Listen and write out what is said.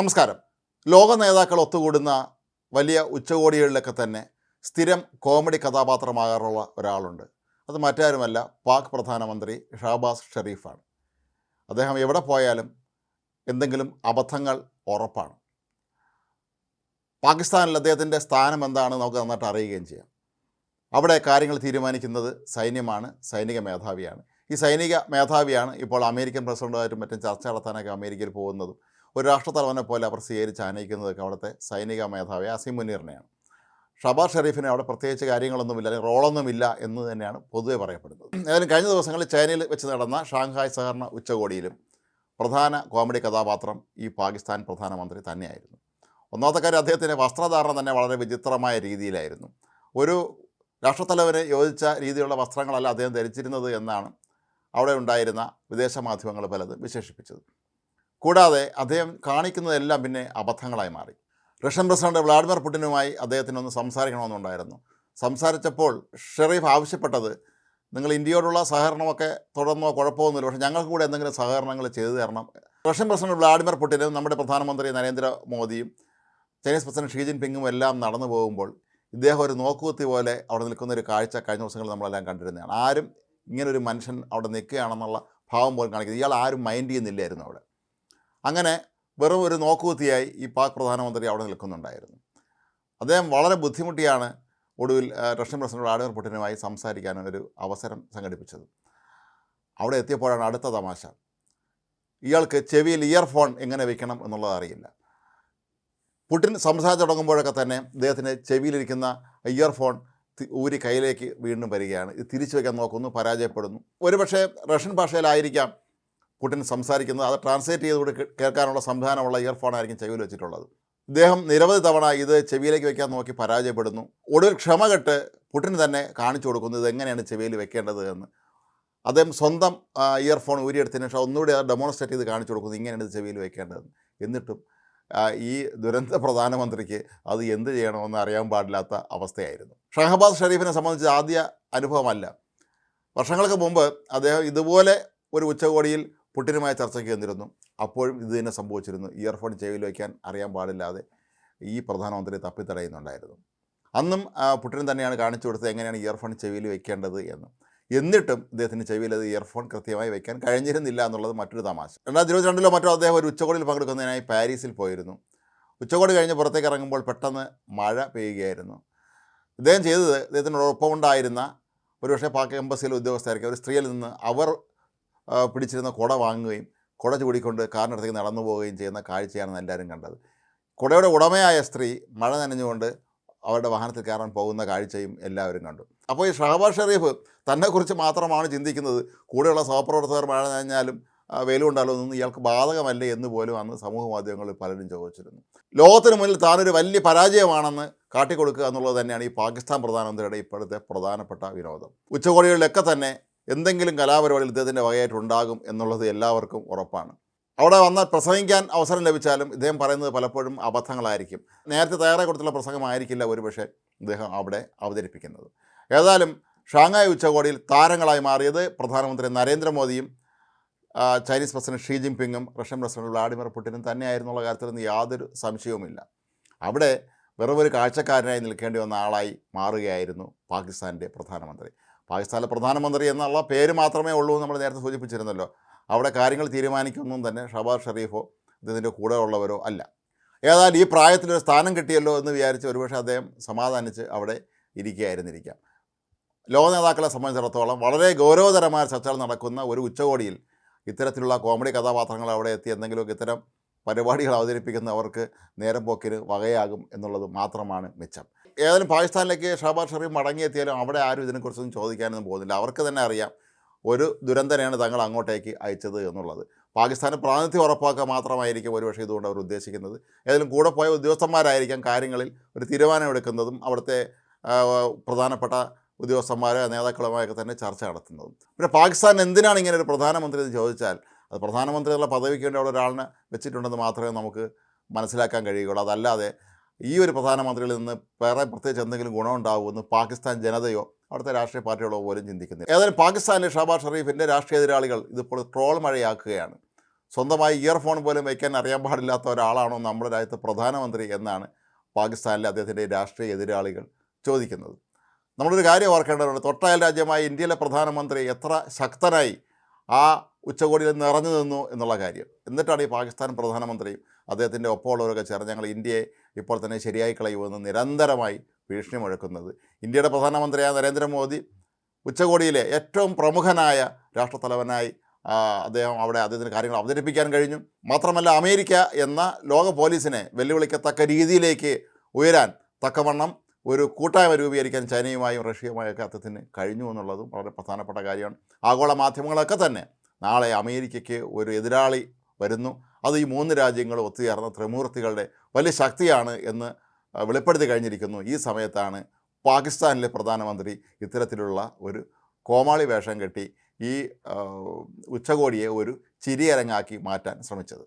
നമസ്കാരം. ലോക നേതാക്കൾ ഒത്തുകൂടുന്ന വലിയ ഉച്ചകോടികളിലൊക്കെ തന്നെ സ്ഥിരം കോമഡി കഥാപാത്രമാകാറുള്ള ഒരാളുണ്ട്. അത് മറ്റാരുമല്ല പാക് പ്രധാനമന്ത്രി ഷഹബാസ് ഷെറീഫാണ് അദ്ദേഹം എവിടെ പോയാലും എന്തെങ്കിലും അബദ്ധങ്ങൾ ഉറപ്പാണ്. പാകിസ്ഥാനിൽ അദ്ദേഹത്തിന്റെ സ്ഥാനം എന്താണ് നമുക്ക് നന്നായിട്ട് അറിയുകയും ചെയ്യാം. അവിടെ കാര്യങ്ങൾ തീരുമാനിക്കുന്നത് സൈന്യമാണ് സൈനിക മേധാവിയാണ്. ഈ സൈനിക മേധാവിയാണ് ഇപ്പോൾ അമേരിക്കൻ പ്രസിഡന്റുമായിട്ടും മറ്റും ചർച്ച നടത്താനൊക്കെ അമേരിക്കയിൽ പോകുന്നതും ഒരു രാഷ്ട്രത്തലവനെ പോലെ അവർ സ്വീകരിച്ച് ആനയിക്കുന്നതൊക്കെ അവിടുത്തെ സൈനിക മേധാവി അസീം മുനീറിനെയാണ്. ഷബാസ് ഷെരീഫിന് അവിടെ പ്രത്യേകിച്ച് കാര്യങ്ങളൊന്നുമില്ല അല്ലെങ്കിൽ റോളൊന്നുമില്ല എന്ന് തന്നെയാണ് പൊതുവെ പറയപ്പെടുന്നത്. ഏതായാലും കഴിഞ്ഞ ദിവസങ്ങളിൽ ചൈനയിൽ വെച്ച് നടന്ന ഷാങ്ഹായ് സഹകരണ ഉച്ചകോടിയിലും പ്രധാന കോമഡി കഥാപാത്രം ഈ പാകിസ്ഥാൻ പ്രധാനമന്ത്രി തന്നെയായിരുന്നു. ഒന്നാമത്തെ കാര്യം അദ്ദേഹത്തിന്റെ വസ്ത്രധാരണം തന്നെ വളരെ വിചിത്രമായ രീതിയിലായിരുന്നു. ഒരു രാഷ്ട്രത്തലവന് യോജിച്ച രീതിയിലുള്ള വസ്ത്രങ്ങളല്ല അദ്ദേഹം ധരിച്ചിരുന്നത് എന്നാണ് അവിടെ ഉണ്ടായിരുന്ന വിദേശ മാധ്യമങ്ങൾ പലതും വിശേഷിപ്പിച്ചത്. കൂടാതെ അദ്ദേഹം കാണിക്കുന്നതെല്ലാം പിന്നെ അബദ്ധങ്ങളായി മാറി. റഷ്യൻ പ്രസിഡന്റ് വ്ളാഡിമിർ പുടിനുമായി അദ്ദേഹത്തിനൊന്ന് സംസാരിക്കണമെന്നുണ്ടായിരുന്നു. സംസാരിച്ചപ്പോൾ ഷെറീഫ് ആവശ്യപ്പെട്ടത് നിങ്ങൾ ഇന്ത്യയോടുള്ള സഹകരണമൊക്കെ തുടർന്നോ കുഴപ്പമൊന്നുമില്ല പക്ഷേ ഞങ്ങൾക്ക് കൂടെ എന്തെങ്കിലും സഹകരണങ്ങൾ ചെയ്തു തരണം. റഷ്യൻ പ്രസിഡന്റ് വ്ളാഡിമിർ പുടിനും നമ്മുടെ പ്രധാനമന്ത്രി നരേന്ദ്രമോദിയും ചൈനീസ് പ്രസിഡന്റ് ഷീ ജിൻപിങ്ങും എല്ലാം നടന്നു പോകുമ്പോൾ ഇദ്ദേഹം ഒരു നോക്കുകുത്തി പോലെ അവിടെ നിൽക്കുന്ന ഒരു കാഴ്ച കഴിഞ്ഞ ദിവസങ്ങളിൽ നമ്മളെല്ലാം കണ്ടിരുന്നതാണ്. ആരും ഇങ്ങനൊരു മനുഷ്യൻ അവിടെ നിൽക്കുകയാണെന്നുള്ള ഭാവം പോലും കാണിക്കുന്നത് ഇയാൾ ആരും മൈൻഡ് ചെയ്യുന്നില്ലായിരുന്നു അവിടെ. അങ്ങനെ വെറും ഒരു നോക്കുകുത്തിയായി ഈ പാക് പ്രധാനമന്ത്രി അവിടെ നിൽക്കുന്നുണ്ടായിരുന്നു. അദ്ദേഹം വളരെ ബുദ്ധിമുട്ടിയാണ് ഒടുവിൽ റഷ്യൻ പ്രസിഡന്റ് വ്ളാഡിമിർ പുടിനുമായി സംസാരിക്കാൻ ഒരു അവസരം സംഘടിപ്പിച്ചത്. അവിടെ എത്തിയപ്പോഴാണ് അടുത്ത തമാശ. ഇയാൾക്ക് ചെവിയിൽ ഇയർഫോൺ എങ്ങനെ വയ്ക്കണം എന്നുള്ളത് അറിയില്ല. പുടിൻ സംസാരിച്ച് തുടങ്ങുമ്പോഴൊക്കെ തന്നെ അദ്ദേഹത്തിന് ചെവിയിലിരിക്കുന്ന ഇയർഫോൺ ഊരി കയ്യിലേക്ക് വീണ്ടും വരികയാണ്. ഇത് തിരിച്ചു വയ്ക്കാൻ നോക്കുന്നു പരാജയപ്പെടുന്നു. ഒരുപക്ഷേ റഷ്യൻ ഭാഷയിലായിരിക്കാം പുടിൻ സംസാരിക്കുന്നത് അത് ട്രാൻസ്ലേറ്റ് കേ- കേൾക്കാനുള്ള സംവിധാനമുള്ള ഇയർഫോൺ ആയിരിക്കും ചെവിയിൽ വെച്ചിട്ടുള്ളത്. ഇദ്ദേഹം നിരവധി തവണ ഇത് ചെവിയിലേക്ക് വെക്കാൻ നോക്കി പരാജയപ്പെടുന്നു. ഒടുവിൽ ക്ഷമ കെട്ട് പുടിന് തന്നെ കാണിച്ചു കൊടുക്കുന്നു ഇത് എങ്ങനെയാണ് ചെവിയിൽ വെക്കേണ്ടത്? എന്ന്. അദ്ദേഹം സ്വന്തം ഇയർഫോൺ ഊരിയെടുത്തതിന് ശേഷം ഒന്നുകൂടി അത് ഡെമോൺസ്ട്രേറ്റ് ചെയ്ത് കാണിച്ചു കൊടുക്കുന്നു ഇങ്ങനെയാണ് ഇത് ചെവിയിൽ വെക്കേണ്ടത്? എന്നിട്ടും ഈ ദുരന്ത പ്രധാനമന്ത്രിക്ക് അത് എന്ത് ചെയ്യണമെന്ന് അറിയാൻ പാടില്ലാത്ത അവസ്ഥയായിരുന്നു. ഷഹബാസ് ഷെരീഫിനെ സംബന്ധിച്ച് ആദ്യ അനുഭവമല്ല. വർഷങ്ങൾക്ക് മുമ്പ് അദ്ദേഹം ഇതുപോലെ ഒരു ഉച്ചകോടിയിൽ പുട്ടിനുമായി ചർച്ചയ്ക്ക് ചെന്നിരുന്നു അപ്പോഴും ഇത് തന്നെ സംഭവിച്ചിരുന്നു. ഇയർഫോൺ ചെവിയിൽ വയ്ക്കാൻ അറിയാൻ പാടില്ലാതെ ഈ പ്രധാനമന്ത്രി തപ്പിത്തടയുന്നുണ്ടായിരുന്നു. അന്നും പുട്ടിനും തന്നെയാണ് കാണിച്ചു കൊടുത്തത് എങ്ങനെയാണ് ഇയർഫോൺ ചെവിയിൽ വെക്കേണ്ടത് എന്ന്. എന്നിട്ടും ഇദ്ദേഹത്തിന് ചെവിയിൽ അത് ഇയർഫോൺ കൃത്യമായി വെക്കാൻ കഴിഞ്ഞിരുന്നില്ല എന്നുള്ളത് മറ്റൊരു തമാശ. രണ്ടായിരത്തി ഇരുപത്തിരണ്ടിലോ മറ്റോ അദ്ദേഹം ഒരു ഉച്ചകോടിയിൽ പങ്കെടുക്കുന്നതിനായി പാരീസിൽ പോയിരുന്നു. ഉച്ചകോടി കഴിഞ്ഞ് പുറത്തേക്ക് ഇറങ്ങുമ്പോൾ പെട്ടെന്ന് മഴ പെയ്യുകയായിരുന്നു. ഇദ്ദേഹം ചെയ്തത് ഇദ്ദേഹത്തിനോടൊപ്പമുണ്ടായിരുന്ന ഒരുപക്ഷെ പാക് എംബസിയിലെ ഉദ്യോഗസ്ഥരായിരിക്കും. ഒരു സ്ത്രീയിൽ നിന്ന് അവർ പിടിച്ചിരുന്ന കുട വാങ്ങുകയും കുട ചൂടിക്കൊണ്ട് കാറിനടുത്തേക്ക് നടന്നു പോവുകയും ചെയ്യുന്ന കാഴ്ചയാണ് എല്ലാവരും കണ്ടത്. കുടയുടെ ഉടമയായ സ്ത്രീ മഴ നനഞ്ഞുകൊണ്ട് അവരുടെ വാഹനത്തിൽ കയറാൻ പോകുന്ന കാഴ്ചയും എല്ലാവരും കണ്ടു. അപ്പോൾ ഈ ഷഹബാസ് ഷെറീഫ് തന്നെക്കുറിച്ച് മാത്രമാണ് ചിന്തിക്കുന്നത്. കൂടെയുള്ള സഹപ്രവർത്തകർ മഴ നനഞ്ഞാലും എന്നൊന്നും ഇയാൾക്ക് ബാധകമല്ല എന്ന് പോലും അന്ന് സമൂഹ മാധ്യമങ്ങളിൽ പലരും ചോദിച്ചിരുന്നു. ലോകത്തിന് മുന്നിൽ താനൊരു വലിയ പരാജയമാണെന്ന് കാട്ടിക്കൊടുക്കുക എന്നുള്ളത് തന്നെയാണ് ഈ പാകിസ്ഥാൻ പ്രധാനമന്ത്രിയുടെ ഇപ്പോഴത്തെ പ്രധാനപ്പെട്ട വിനോദം. ഉച്ചകോടികളിലൊക്കെ തന്നെ എന്തെങ്കിലും കലാപരിപാടിയിൽ ഇദ്ദേഹത്തിന്റെ വകയായിട്ടുണ്ടാകും എന്നുള്ളത് എല്ലാവർക്കും ഉറപ്പാണ്. അവിടെ വന്നാൽ പ്രസംഗിക്കാൻ അവസരം ലഭിച്ചാലും ഇദ്ദേഹം പറയുന്നത് പലപ്പോഴും അബദ്ധങ്ങളായിരിക്കും. നേരത്തെ തയ്യാറായി കൊടുത്തുള്ള പ്രസംഗമായിരിക്കില്ല ഒരുപക്ഷെ ഇദ്ദേഹം അവിടെ അവതരിപ്പിക്കുന്നത്. ഏതായാലും ഷാങ്ഹായ് ഉച്ചകോടിയിൽ താരങ്ങളായി മാറിയത് പ്രധാനമന്ത്രി നരേന്ദ്രമോദിയും ചൈനീസ് പ്രസിഡന്റ് ഷീ ജിൻപിങ്ങും റഷ്യൻ പ്രസിഡന്റ് വ്ളാഡിമിർ പുടിനും തന്നെയായിരുന്നുള്ള നിന്ന് യാതൊരു സംശയവുമില്ല. അവിടെ വെറുമൊരു കാഴ്ചക്കാരനായി നിൽക്കേണ്ടി വന്ന ആളായി മാറുകയായിരുന്നു പാകിസ്ഥാന്റെ പ്രധാനമന്ത്രി. പാകിസ്ഥാനിലെ പ്രധാനമന്ത്രി എന്നുള്ള പേര് മാത്രമേ ഉള്ളൂ എന്ന് നമ്മൾ നേരത്തെ സൂചിപ്പിച്ചിരുന്നല്ലോ. അവിടെ കാര്യങ്ങൾ തീരുമാനിക്കുന്നതും തന്നെ ഷബാസ് ഷെറീഫോ ഇതിന്റെ കൂടെ ഉള്ളവരോ അല്ല. ഏതായാലും ഈ പ്രായത്തിലൊരു സ്ഥാനം കിട്ടിയല്ലോ എന്ന് വിചാരിച്ച് ഒരുപക്ഷെ അദ്ദേഹം സമാധാനിച്ച് അവിടെ ഇരിക്കുകയായിരുന്നിരിക്കാം. ലോക നേതാക്കളെ സംബന്ധിച്ചിടത്തോളം വളരെ ഗൗരവതരമായ ചർച്ചകൾ നടക്കുന്ന ഒരു ഉച്ചകോടിയിൽ ഇത്തരത്തിലുള്ള കോമഡി കഥാപാത്രങ്ങൾ അവിടെ എത്തി എന്തെങ്കിലുമൊക്കെ ഇത്തരം പരിപാടികൾ അവതരിപ്പിക്കുന്നവർക്ക് നേരം പോക്കിന് വകയാകും എന്നുള്ളത് മാത്രമാണ് മിച്ചം. ഏതായാലും പാകിസ്ഥാനിലേക്ക് ഷഹബാസ് ഷെറീഫ് മടങ്ങിയെത്തിയാലും അവിടെ ആരും ഇതിനെക്കുറിച്ചൊന്നും ചോദിക്കാനൊന്നും പോകുന്നില്ല. അവർക്ക് തന്നെ അറിയാം ഒരു ദുരന്തനെയാണ് തങ്ങൾ അങ്ങോട്ടേക്ക് അയച്ചത് എന്നുള്ളത്. പാകിസ്ഥാന് പ്രാതിനിധ്യം ഉറപ്പാക്കുക മാത്രമായിരിക്കും ഒരുപക്ഷെ ഇതുകൊണ്ട് അവർ ഉദ്ദേശിക്കുന്നത്. ഏതായാലും കൂടെ പോയ ഉദ്യോഗസ്ഥന്മാരായിരിക്കാം കാര്യങ്ങളിൽ ഒരു തീരുമാനമെടുക്കുന്നതും അവിടുത്തെ പ്രധാനപ്പെട്ട ഉദ്യോഗസ്ഥന്മാരോ നേതാക്കളുമായൊക്കെ തന്നെ ചർച്ച നടത്തുന്നതും. പിന്നെ പാകിസ്ഥാൻ എന്തിനാണ് ഇങ്ങനെ ഒരു പ്രധാനമന്ത്രി എന്ന് ചോദിച്ചാൽ അത് പ്രധാനമന്ത്രി എന്നുള്ള പദവിക്ക് വേണ്ടി അവിടെ ഒരാളിനെ വെച്ചിട്ടുണ്ടെന്ന് മാത്രമേ നമുക്ക് മനസ്സിലാക്കാൻ കഴിയുകയുള്ളൂ. അതല്ലാതെ ഈ ഒരു പ്രധാനമന്ത്രിയിൽ നിന്ന് വേറെ പ്രത്യേകിച്ച് എന്തെങ്കിലും ഗുണമുണ്ടാകുമെന്ന് പാകിസ്ഥാൻ ജനതയോ അവിടുത്തെ രാഷ്ട്രീയ പാർട്ടികളോ പോലും ചിന്തിക്കുന്നില്ല. ഏതായാലും പാകിസ്ഥാനിലെ ഷാബാസ് ഷെറീഫിന്റെ രാഷ്ട്രീയ എതിരാളികൾ ഇതിപ്പോൾ ട്രോൾ മഴയാക്കുകയാണ്. സ്വന്തമായി ഇയർഫോൺ പോലും വയ്ക്കാൻ അറിയാൻ പാടില്ലാത്ത ഒരാളാണോ നമ്മുടെ രാജ്യത്ത് പ്രധാനമന്ത്രി എന്നാണ് പാകിസ്ഥാനിലെ അദ്ദേഹത്തിന്റെ രാഷ്ട്രീയ എതിരാളികൾ ചോദിക്കുന്നത്. നമ്മളൊരു കാര്യം ഓർക്കേണ്ടതുണ്ട്. തൊട്ടയൽ രാജ്യമായ ഇന്ത്യയിലെ പ്രധാനമന്ത്രി എത്ര ശക്തനായി ആ ഉച്ചകോടിയിൽ നിറഞ്ഞു നിന്നു എന്നുള്ള കാര്യം. എന്നിട്ടാണ് ഈ പാകിസ്ഥാൻ പ്രധാനമന്ത്രിയും അദ്ദേഹത്തിന്റെ ഒപ്പമുള്ളവരൊക്കെ ചേർന്ന് ഞങ്ങൾ ഇന്ത്യയെ ഇപ്പോൾ തന്നെ ശരിയായി കളയുമെന്ന് നിരന്തരമായി ഭീഷണി മുഴക്കുന്നത്. ഇന്ത്യയുടെ പ്രധാനമന്ത്രിയായ നരേന്ദ്രമോദി ഉച്ചകോടിയിലെ ഏറ്റവും പ്രമുഖനായ രാഷ്ട്രത്തലവനായി അദ്ദേഹം അവിടെ അദ്ദേഹത്തിന് കാര്യങ്ങൾ അവതരിപ്പിക്കാൻ കഴിഞ്ഞു. മാത്രമല്ല അമേരിക്ക എന്ന ലോക പോലീസിനെ വെല്ലുവിളിക്കത്തക്ക രീതിയിലേക്ക് ഉയരാൻ തക്കവണ്ണം ഒരു കൂട്ടായ്മ രൂപീകരിക്കാൻ ചൈനയുമായും റഷ്യയുമായൊക്കെ അദ്ദേഹത്തിന് കഴിഞ്ഞു എന്നുള്ളതും വളരെ പ്രധാനപ്പെട്ട കാര്യമാണ്. ആഗോള മാധ്യമങ്ങളൊക്കെ തന്നെ നാളെ അമേരിക്കയ്ക്ക് ഒരു എതിരാളി വരുന്നു. അത് ഈ മൂന്ന് രാജ്യങ്ങളും ഒത്തുചേർന്ന ത്രിമൂർത്തികളുടെ വലിയ ശക്തിയാണ് എന്ന് വെളിപ്പെടുത്തി കഴിഞ്ഞിരിക്കുന്നു. ഈ സമയത്താണ് പാകിസ്ഥാനിലെ പ്രധാനമന്ത്രി ഇത്തരത്തിലുള്ള ഒരു കോമാളി വേഷം കെട്ടി ഈ ഉച്ചകോടിയെ ഒരു ചിരിയരങ്ങാക്കി മാറ്റാൻ ശ്രമിച്ചത്.